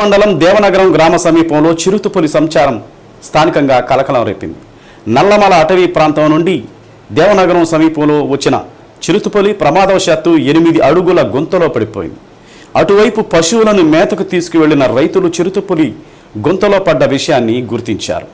మండలం దేవనగరం గ్రామ సమీపంలో చిరుతుపులి సంచారం స్థానికంగా కలకలం రేపింది. నల్లమల అటవీ ప్రాంతం నుండి దేవనగరం సమీపంలో వచ్చిన చిరుతుపులి ప్రమాదవశాత్తు ఎనిమిది అడుగుల గుంతలో పడిపోయింది. అటువైపు పశువులను మేతకు తీసుకువెళ్ళిన రైతులు చిరుతుపులి గుంతలో పడ్డ విషయాన్ని గుర్తించారు.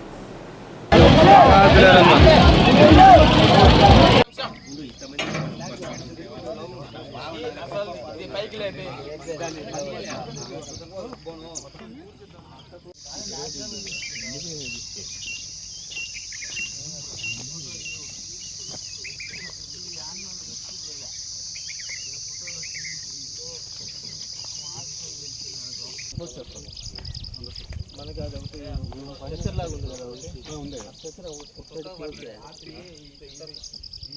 మనకి అది ఒకటి లాగా ఉంది కదా ఉంది ఒకటి